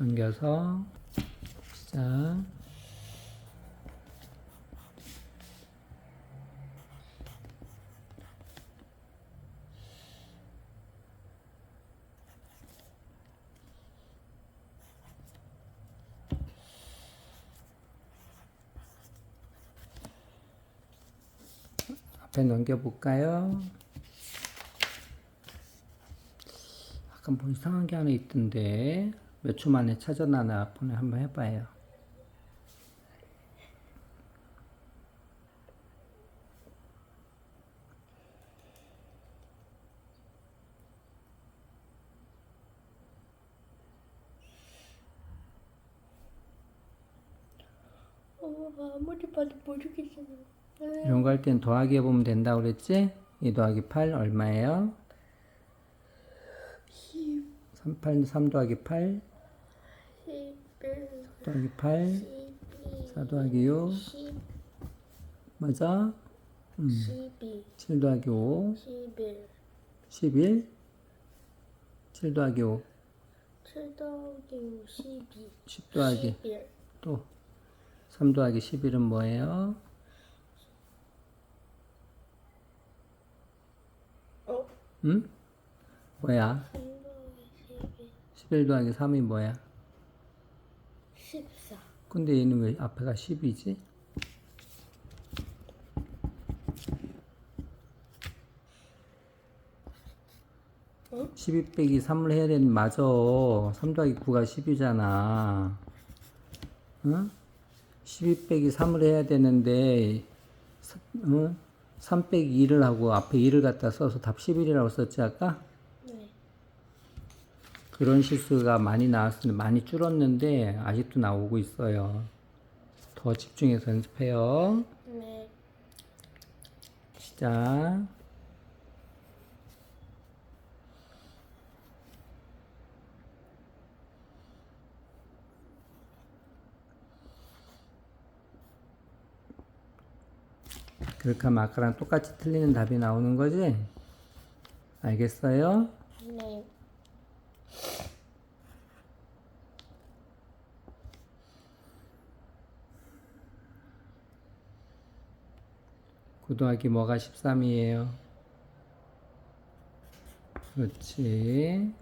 넘겨서 시작. 앞에 넘겨볼까요? 약간 뭐 이상한 게 하나 있던데 몇 초 만에 찾아나나 보내 한번 해봐요. 어, 아무리 봐도 모르겠어요. 네. 이런 거 할 땐 더하기 해보면 된다고 그랬지? 2 더하기 8 얼마예요? 10, 3, 8, 3 더하기 8 11, 더하기 8 12, 4 더하기 6 10, 맞아? 음. 12, 7 더하기 5 11, 11 7 더하기 5 7 더하기 5, 12, 10 더하기 11, 또3 더하기 11은 뭐예요? 어? 응? 뭐야? 3 더하기 11, 11 더하기 3이 뭐야? 14. 근데 얘는 왜 앞에가 10이지? 어? 12 빼기 3을 해야 되는 맞아 3 더하기 9가 10이잖아 응? 12 빼기 3을 해야 되는데 사- 응? 3 빼기 2를 하고 앞에 2를 갖다 써서 답 11이라고 썼지 아까? 네. 그런 실수가 많이 나왔는데 많이 줄었는데 아직도 나오고 있어요 더 집중해서 연습해요 네. 시작. 그렇게 하면 아까랑 똑같이 틀리는 답이 나오는 거지? 알겠어요? 네. 구 더하기 뭐가 13이에요? 그렇지.